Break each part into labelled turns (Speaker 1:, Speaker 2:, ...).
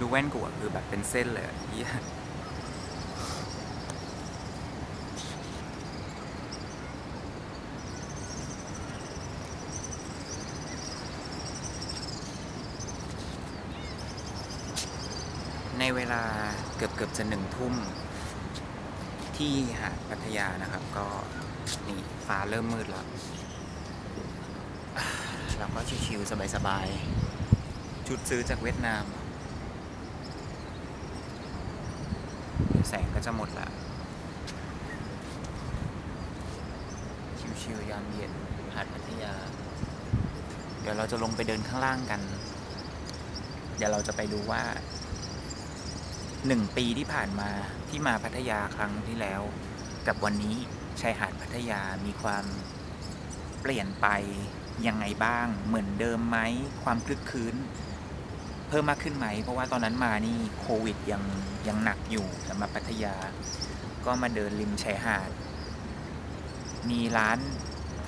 Speaker 1: ดูแว่นกูอะคือแบบเป็นเส้นเลยเหี้ยในเวลาเกือบเกือบจะหนึ่งทุ่ม ที่หาดพัทยานะครับ ก็นี่ฟ้าเริ่มมืดแล้วเราก็ชิวๆสบายๆชุดซื้อจากเวียดนาม แสงก็จะหมดละชิวๆยามเย็นหาดพัทยา เดี๋ยวเราจะลงไปเดินข้างล่างกัน เดี๋ยวเราจะไปดูว่าหนึ่งปีที่ผ่านมาที่มาพัทยาครั้งที่แล้ว กับวันนี้ชายหาดพัทยามีความเปลี่ยนไปยังไงบ้าง เหมือนเดิมไหมความคลึกคืน เพิ่มมากขึ้นไหม เพราะว่าตอนนั้นมานี่โควิดยังยังหนักอยู่สำหรับพัทยา ก็มาเดินริมชายหาด มีร้าน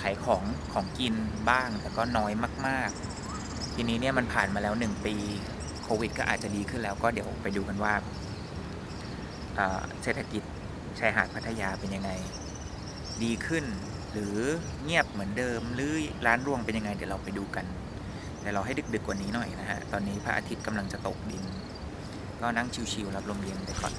Speaker 1: ขายของของกินบ้าง แต่ก็น้อยมาก ๆ ทีนี้เนี่ยมันผ่านมาแล้วหนึ่งปีโควิด ก็อาจจะดีขึ้นแล้วก็เดี๋ยวไปดูกันว่าเอ่อเศรษฐกิจชายหาดพัทยาเป็นยังไง ดีขึ้น หรือเงียบเหมือนเดิมหรือร้านรวงเป็นยังไงเดี๋ยวเราไปดูกัน แต่เราให้ดึกๆกว่านี้หน่อยนะฮะ ตอนนี้พระอาทิตย์กำลังจะตกดิน ก็นั่งชิวๆรับลมเย็นไปก่อน